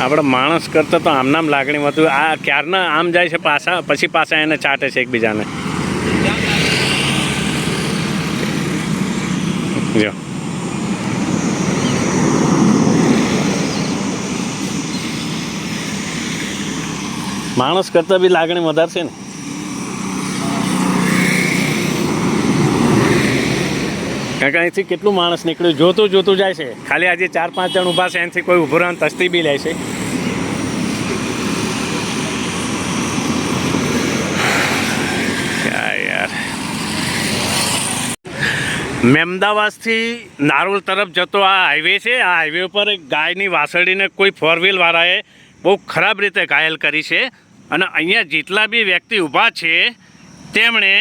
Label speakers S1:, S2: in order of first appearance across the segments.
S1: આપણે માણસ કરતા તો આમનામ લાગણી હતું આ ક્યારના આમ જાય છે પાછા, પછી પાછા એને ચાટે છે એકબીજાને. જો. માણસ કરતાં બી લાગણી વધારે છે ને. કારણ કે અહીંથી કેટલું માણસ નીકળ્યું? જોતું જોતું જાય છે. ખાલી આજે ચાર પાંચ જણ ઊભા છે એનાથી કોઈ ઊભો રહેવાની તસ્તી બી લે છે. મેમદાવાસથી નારોલ તરફ જતો આ હાઈવે છે. આ હાઈવે ઉપર એક ગાયની વાસળીને કોઈ ફોર વ્હીલવાળાએ બહુ ખરાબ રીતે ઘાયલ કરી છે. અને અહીંયા જેટલા બી વ્યક્તિ ઊભા છે, તેમણે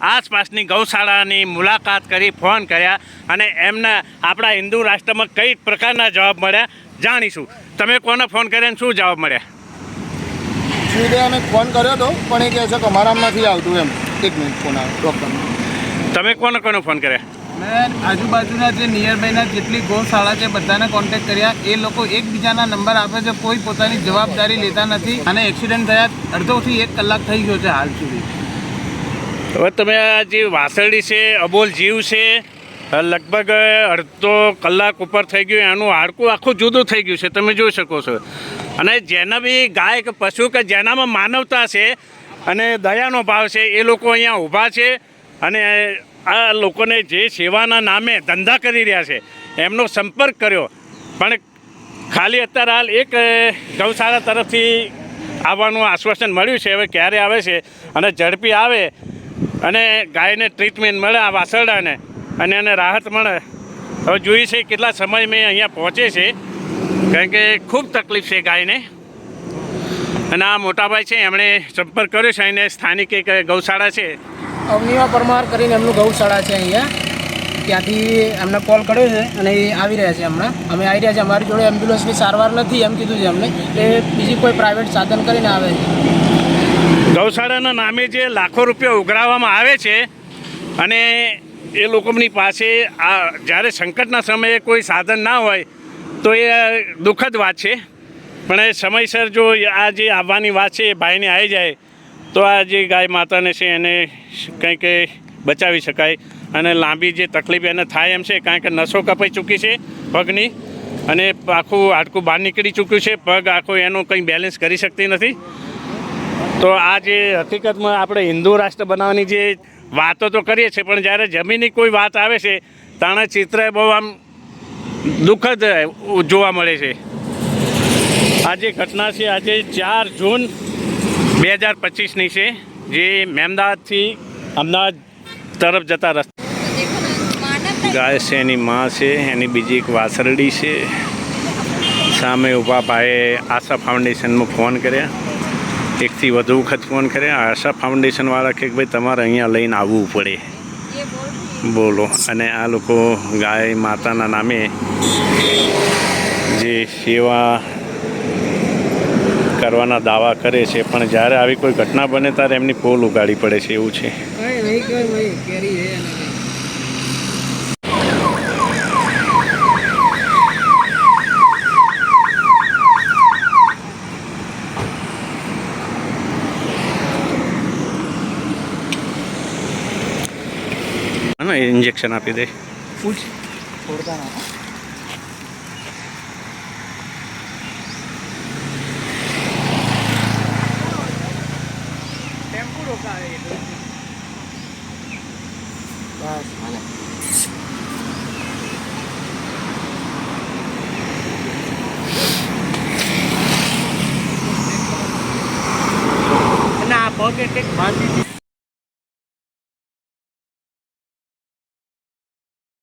S1: આસપાસની ગૌશાળાની મુલાકાત કરી ફોન કર્યા અને એમના આપણા હિન્દુ રાષ્ટ્રમાં કઈ પ્રકારના જવાબ મળ્યા જાણીશું. તમે કોને ફોન કર્યા અને શું જવાબ મળ્યા?
S2: સુધે અમે ફોન કર્યો હતો પણ એ કહે છે કે અમારામાં નથી આવતું એમ. એક મિનિટ ફોન આવ્યો ડૉક્ટર
S1: તમે કોને કોને ફોન કર્યા?
S3: મેં આજુબાજુના જે નિયર બાયના જેટલી ગૌશાળા છે બધાને કોન્ટેક્ટ કર્યા. એ લોકો એકબીજાના નંબર આપે છે કોઈ પોતાની જવાબદારી લેતા નથી. અને એક્સિડન્ટ થયા અડધોથી એક કલાક થઈ ગયો છે હાલ સુધી.
S1: હવે તમે આ જે વાસળી છે, અબોલ જીવ છે લગભગ અડધો કલાક ઉપર થઈ ગયું, એનું હાડકું આખું જુદું થઈ ગયું છે, તમે જોઈ શકો છો. અને જેના બી ગાય કે પશુ કે જેનામાં માનવતા છે અને દયાનો ભાવ છે, એ લોકો અહીંયા ઊભા છે અને આ લોકોને જે સેવાના નામે ધંધા કરી રહ્યા છે, એમનો સંપર્ક કર્યો. પણ ખાલી અત્યારે હાલ એક ગૌશાળા તરફથી આવવાનું આશ્વાસન મળ્યું છે, હવે ક્યારે આવે છે અને ઝડપી આવે અને ગાયને ટ્રીટમેન્ટ મળે આ વાસરડાને અને એને રાહત મળે. હવે જોઈએ છે કેટલા સમય મેં અહીંયા પહોંચે છે. કારણ કે ખૂબ તકલીફ છે ગાયને. અને આ મોટાભાઈ છે, એમણે સંપર્ક કર્યો છે, અને સ્થાનિક એક ગૌશાળા છે.
S4: અવનીવા પરમાર કરીને એમનું ગૌશાળા છે અહીંયા. ત્યાંથી એમને કોલ કર્યો છે અને એ આવી રહ્યા છે હમણાં. અમે આવી રહ્યા છે, અમારી જોડે એમ્બ્યુલન્સની સારવાર નથી, એમ કીધું છે અમને એ બીજી કોઈ પ્રાઇવેટ સાધન કરીને આવે છે.
S1: ગૌશાળાના નામે જે લાખો રૂપિયા ઉઘરાવવામાં આવે છે અને એ લોકોની પાસે આ જ્યારે સંકટના સમયે કોઈ સાધન ના હોય તો એ દુઃખદ વાત છે. પણ એ સમયસર જો આ જે આવવાની વાત છે એ ભાઈને આવી જાય તો આ જે ગાય માતાને છે એને કંઈક બચાવી શકાય અને લાંબી જે તકલીફ એને થાય એમ છે કારણ કે નસો કપાઈ ચૂકી છે પગની અને આખું હાડકું બહાર નીકળી ચૂક્યું છે. પગ આખો એનું કંઈ બેલેન્સ કરી શકતી નથી. તો આ જે હકીકતમાં આપણે હિન્દુ રાષ્ટ્ર બનાવવાની જે વાતો તો કરીએ છીએ, પણ જ્યારે જમીનની કોઈ વાત આવે છે, તાણે ચિત્ર બહુ આમ દુઃખદ જોવા મળે છે. આ જે ઘટના છે, આજે ચાર જૂન બે હજાર પચીસની છે, જે મહેમદાવાદથી અમદાવાદ તરફ જતા રસ્તા ગાય છે, એની માં છે, એની બીજી એક વાસરડી છે. સામે ઊભા ભાઈએ આશા ફાઉન્ડેશનમાં ફોન કર્યા. એકથી વધુ વખત ફોન કર્યા. આશા ફાઉન્ડેશનવાળા કે ભાઈ તમારે અહીંયા લઈને આવવું પડે. બોલો. અને આ લોકો ગાય માતાના નામે જે સેવા કરવાના દાવા કરે છે પણ જ્યારે આવી કોઈ ઘટના બને ત્યારે એમની પોલ ઉગાડી પડે છે એવું છે. હા ઇન્જેક્શન આપી દે.
S4: છોડતા ના
S3: આ પગ એક બાંધી